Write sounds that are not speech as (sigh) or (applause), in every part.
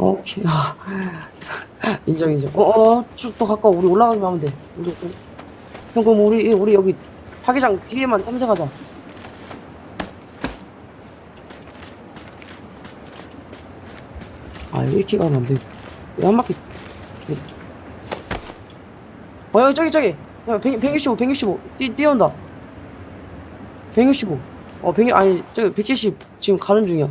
오케이. 아, (laughs) 인정, 인정. 어, 어, 쭉 더 가까워. 우리 올라가기만 하면 돼. 무조건. 형, 그럼 우리, 우리 여기 타기장 뒤에만 탐색하자. 아, 왜 이렇게 가면 안 돼? 왜한 바퀴. 어, 여기, 저기, 저기. 야, 100, 165, 165. 뛰, 뛰어온다. 165. 어, 100, 아니, 저기, 170. 지금 가는 중이야.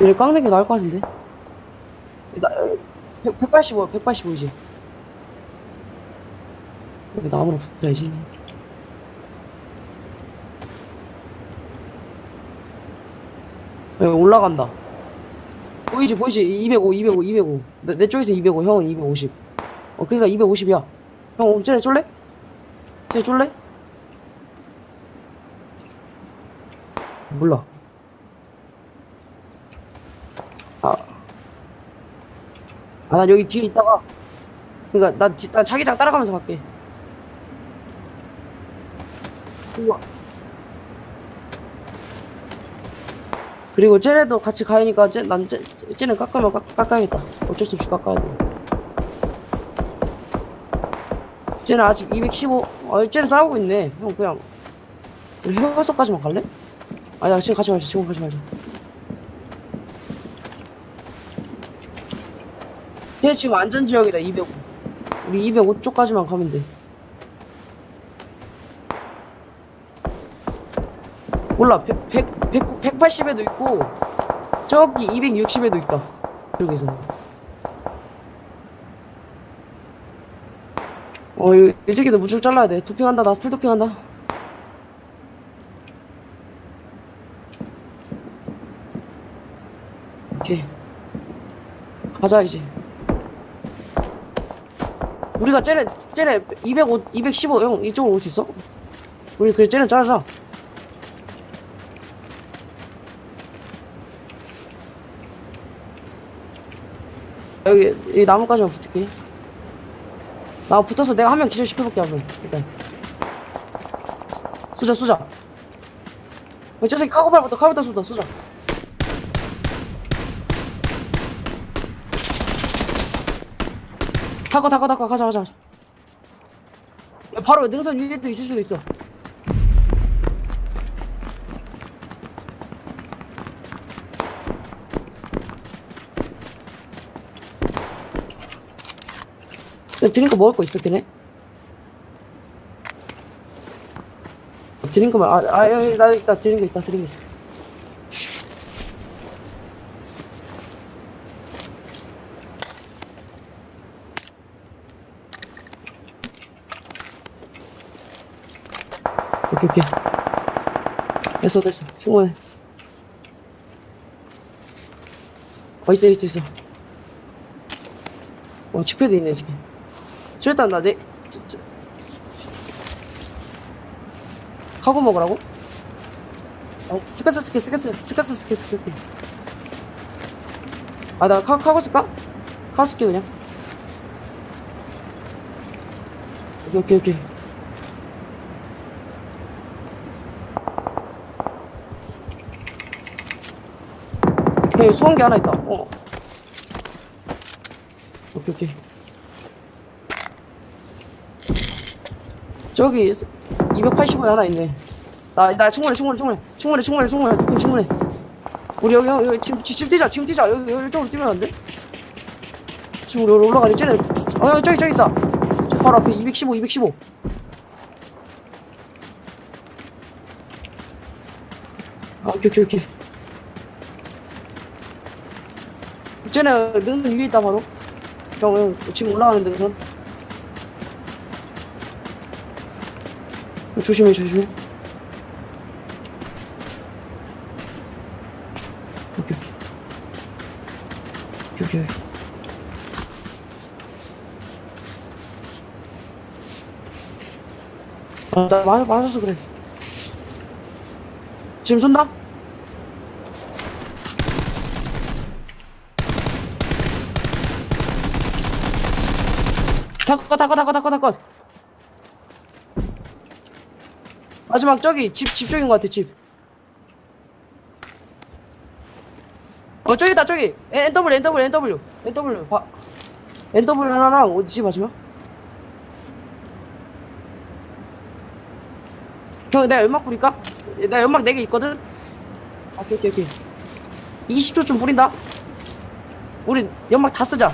얘를 깎는 게 나을 것 같은데? 나, 100, 185, 185 이제. 여기 나무로 붙어야지. 여기 올라간다. 보이지, 보이지? 205, 205, 205. 내, 내 쪽에서 205, 형은 250. 어, 그니까 250이야. 형, 쟤네 쫄래? 쟤네 쫄래? 몰라. 아, 나 여기 뒤에 있다가. 그니까, 나, 뒤- 나 자기장 따라가면서 갈게. 우와. 그리고 쟤네도 같이 가야니까 쟤, 난 쟤, 쟤는 깎으면 깎, 깎아야겠다. 어쩔 수 없이 깎아야 돼. 쟤는 아직 215, 어, 쟤는 싸우고 있네. 형, 그냥. 우리 헤어서까지만 갈래? 아니야, 지금 가지 말자, 지금 가지 말자. 쟤 지금 안전지역이다, 205. 우리 205쪽까지만 가면 돼. 몰라, 100, 100, 100, 180에도 있고, 저기 260에도 있다. 여기서. 어, 이, 이 새끼도 무조건 잘라야 돼. 도핑한다, 나 풀도핑한다. 오케이. 가자, 이제. 우리가 쟤네, 쟤네 205, 215, 형, 이쪽으로 올 수 있어? 우리 그래, 쟤네 자르자. 여기 이 나무까지만 붙을게. 나 붙어서 내가 한 명 기절 시켜볼게 한번 일단. 쏘자 쏘자. 어, 저 새끼 카고발부터 카고부터 쏘자 쏘자. 타고 타고 타고 가자 가자. 가자. 야, 바로 능선 위에도 있을 수도 있어. 드링크 먹을 거 있었긴 해. 드링크만, 아, 아, 여기, 나 있다, 드링크 있다, 드링크 있어. 오케이, 오케이. 됐어, 됐어. 충분해. 어, 있어, 있어, 있어. 어, 칙패드 있네, 지금. 일단 나 내, 저, 저. 하고 먹으라고? 아, 스카스 스키, 스카스, 스카스 스키, 스키. 아, 나 카, 카고 쓸까? 카고 쓸게, 그냥. 오케이, 오케이, 오케이. 여기 소음기 하나 있다. 어. 오케이, 오케이. 저기 285에 하나 있네. 나, 나 충분해, 충분해, 충분해. 충분해, 충분해, 충분해. 충분해, 충분해. 우리 여기, 여기, 지금, 지금 뛰자, 지금 뛰자. 여기, 여기 쪽으로 뛰면 안 돼? 지금 우리 올라가니, 쟤네. 어, 여기, 저기, 저기 있다. 저 바로 앞에 215, 215. 아, 오케이, 오케이, 오케이. 쟤네 능선 위에 있다, 바로. 형, 형, 지금 올라가는 능선. 조심해 조심해 오케이 오케이 오케이 오케이 아 나 맞, 맞았어 그래 지금 쏜다? 닦아 닦아 닦아 닦아 닦아 마지막 저기 집, 집 쪽인 것 같아 집. 어 저기 있다 저기. NW NW NW NW 봐 NW 하나랑 어디지 마지막? 형 내가 연막 뿌릴까? 내가 연막 4개 있거든? 아, 오케이 오케이 오케이. 20초쯤 뿌린다. 우리 연막 다 쓰자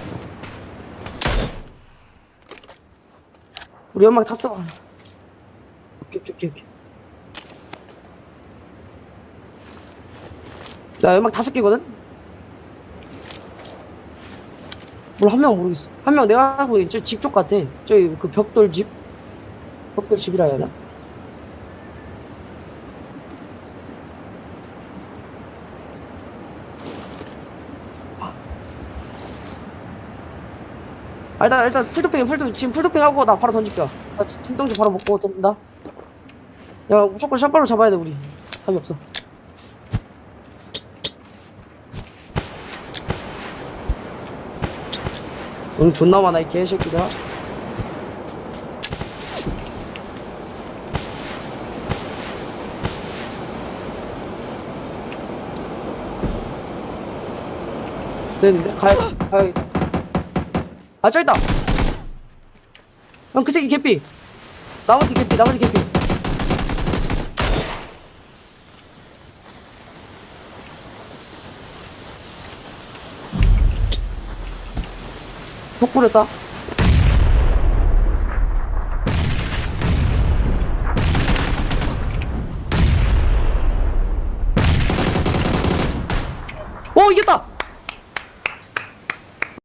우리 연막 다 써. 오케이 오케이 오케이 나 연막 다섯 개거든? 뭘한명 모르겠어. 한 명 내가 알고 있는 집쪽 같아. 저기 그 벽돌 집? 벽돌 집이라 해야 하나? 아, 일단, 일단, 풀도핑, 풀도핑, 지금 풀도핑 하고 나 바로 던질게. 나 진동기 바로 먹고 던진다. 야, 무조건 샷발로 잡아야 돼, 우리. 답이 없어. 응, 존나 많아, 이 개새끼가. 됐는데? 가야, 가야. 아, 저기 있다! 형, 그 새끼 개피! 나머지 개피, 나머지 개피. 폭 뿌렸다. 오, 이겼다!